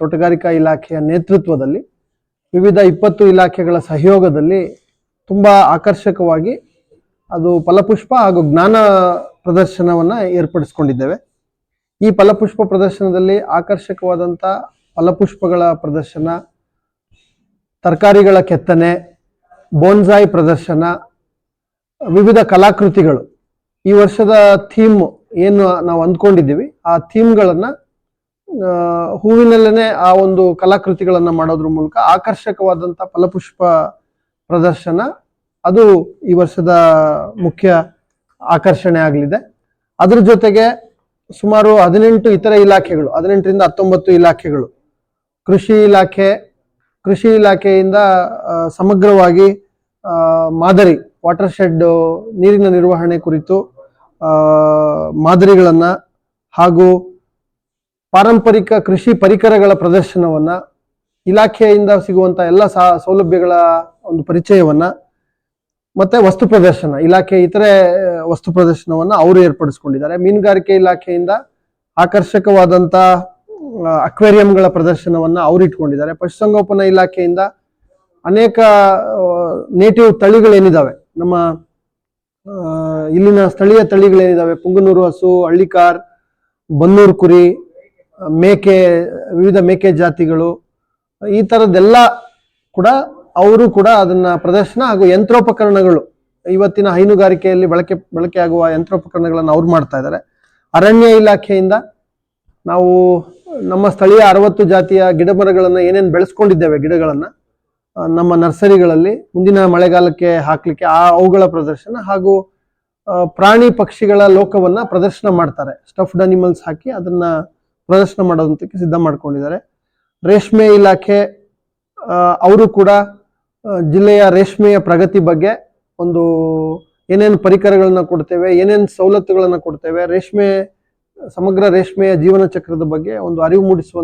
ತೋಟಗಾರಿಕಾ ಇಲಾಖೆಯ ನೇತೃತ್ವದಲ್ಲಿ ವಿವಿಧ ಇಪ್ಪತ್ತು ಇಲಾಖೆಗಳ ಸಹಯೋಗದಲ್ಲಿ ತುಂಬ ಆಕರ್ಷಕವಾಗಿ ಅದು ಫಲಪುಷ್ಪ ಹಾಗೂ ಜ್ಞಾನ ಪ್ರದರ್ಶನವನ್ನು ಏರ್ಪಡಿಸ್ಕೊಂಡಿದ್ದೇವೆ. ಈ ಫಲಪುಷ್ಪ ಪ್ರದರ್ಶನದಲ್ಲಿ ಆಕರ್ಷಕವಾದಂಥ ಫಲಪುಷ್ಪಗಳ ಪ್ರದರ್ಶನ, ತರಕಾರಿಗಳ ಕೆತ್ತನೆ, ಬೋನ್ಸಾಯಿ ಪ್ರದರ್ಶನ, ವಿವಿಧ ಕಲಾಕೃತಿಗಳು. ಈ ವರ್ಷದ ಥೀಮ್ ಏನು ನಾವು ಅಂದ್ಕೊಂಡಿದ್ದೀವಿ, ಆ ಥೀಮ್ಗಳನ್ನು ಹೂವಿನಲ್ಲೇ ಆ ಒಂದು ಕಲಾಕೃತಿಗಳನ್ನು ಮಾಡೋದ್ರ ಮೂಲಕ ಆಕರ್ಷಕವಾದಂಥ ಫಲಪುಷ್ಪ ಪ್ರದರ್ಶನ. ಅದು ಈ ವರ್ಷದ ಮುಖ್ಯ ಆಕರ್ಷಣೆ ಆಗಲಿದೆ. ಅದ್ರ ಜೊತೆಗೆ ಸುಮಾರು ಹದಿನೆಂಟು ಇತರ ಇಲಾಖೆಗಳು, ಹದಿನೆಂಟರಿಂದ ಹತ್ತೊಂಬತ್ತು ಇಲಾಖೆಗಳು, ಕೃಷಿ ಇಲಾಖೆ, ಕೃಷಿ ಇಲಾಖೆಯಿಂದ ಸಮಗ್ರವಾಗಿ ಮಾದರಿ, ವಾಟರ್ ಶೆಡ್, ನೀರಿನ ನಿರ್ವಹಣೆ ಕುರಿತು ಮಾದರಿಗಳನ್ನು ಹಾಗೂ ಪಾರಂಪರಿಕ ಕೃಷಿ ಪರಿಕರಗಳ ಪ್ರದರ್ಶನವನ್ನ ಇಲಾಖೆಯಿಂದ ಸಿಗುವಂತ ಎಲ್ಲ ಸಾ ಸೌಲಭ್ಯಗಳ ಒಂದು ಪರಿಚಯವನ್ನ ಮತ್ತೆ ವಸ್ತು ಪ್ರದರ್ಶನ, ಇಲಾಖೆ ಇತರೆ ವಸ್ತು ಪ್ರದರ್ಶನವನ್ನ ಅವರು ಏರ್ಪಡಿಸ್ಕೊಂಡಿದ್ದಾರೆ. ಮೀನುಗಾರಿಕೆ ಇಲಾಖೆಯಿಂದ ಆಕರ್ಷಕವಾದಂತ ಅಕ್ವೇರಿಯಂಗಳ ಪ್ರದರ್ಶನವನ್ನ ಅವರು ಇಟ್ಕೊಂಡಿದ್ದಾರೆ. ಪಶುಸಂಗೋಪನಾ ಇಲಾಖೆಯಿಂದ ಅನೇಕ ನೇಟಿವ್ ತಳಿಗಳೇನಿದಾವೆ? ನಮ್ಮ ಇಲ್ಲಿನ ಸ್ಥಳೀಯ ತಳಿಗಳೇನಿದಾವೆ? ಪುಂಗನೂರು ಹಸು, ಹಳ್ಳಿಕಾರ್, ಬನ್ನೂರು ಕುರಿ ಮೇಕೆ, ವಿವಿಧ ಮೇಕೆ ಜಾತಿಗಳು, ಈ ಥರದ್ದೆಲ್ಲ ಕೂಡ ಅವರು ಕೂಡ ಅದನ್ನ ಪ್ರದರ್ಶನ ಹಾಗೂ ಯಂತ್ರೋಪಕರಣಗಳು, ಇವತ್ತಿನ ಹೈನುಗಾರಿಕೆಯಲ್ಲಿ ಬಳಕೆ, ಬಳಕೆಯಾಗುವ ಯಂತ್ರೋಪಕರಣಗಳನ್ನು ಅವ್ರು ಮಾಡ್ತಾ ಇದ್ದಾರೆ ಅರಣ್ಯ ಇಲಾಖೆಯಿಂದ ನಾವು ನಮ್ಮ ಸ್ಥಳೀಯ ಅರವತ್ತು ಜಾತಿಯ ಗಿಡ ಮರಗಳನ್ನು ಏನೇನು ಬೆಳೆಸ್ಕೊಂಡಿದ್ದೇವೆ ಗಿಡಗಳನ್ನು ನಮ್ಮ ನರ್ಸರಿಗಳಲ್ಲಿ ಮುಂದಿನ ಮಳೆಗಾಲಕ್ಕೆ ಹಾಕ್ಲಿಕ್ಕೆ ಆ ಅವುಗಳ ಪ್ರದರ್ಶನ ಹಾಗೂ ಪ್ರಾಣಿ ಪಕ್ಷಿಗಳ ಲೋಕವನ್ನ ಪ್ರದರ್ಶನ ಮಾಡ್ತಾರೆ. ಸ್ಟಫ್ಡ್ ಅನಿಮಲ್ಸ್ ಹಾಕಿ ಅದನ್ನ ಪ್ರದರ್ಶನ ಮಾಡೋದಕ್ಕೆ ಸಿದ್ಧ ಮಾಡ್ಕೊಂಡಿದ್ದಾರೆ. ರೇಷ್ಮೆ ಇಲಾಖೆ ಅವರು ಕೂಡ ಜಿಲ್ಲೆಯ ರೇಷ್ಮೆಯ ಪ್ರಗತಿ ಬಗ್ಗೆ ಒಂದು ಏನೇನು ಪರಿಕರಗಳನ್ನ ಕೊಡ್ತೇವೆ, ಏನೇನು ಸವಲತ್ತುಗಳನ್ನ ಕೊಡ್ತೇವೆ, ರೇಷ್ಮೆ, ಸಮಗ್ರ ರೇಷ್ಮೆಯ ಜೀವನ ಚಕ್ರದ ಬಗ್ಗೆ ಒಂದು ಅರಿವು ಮೂಡಿಸುವ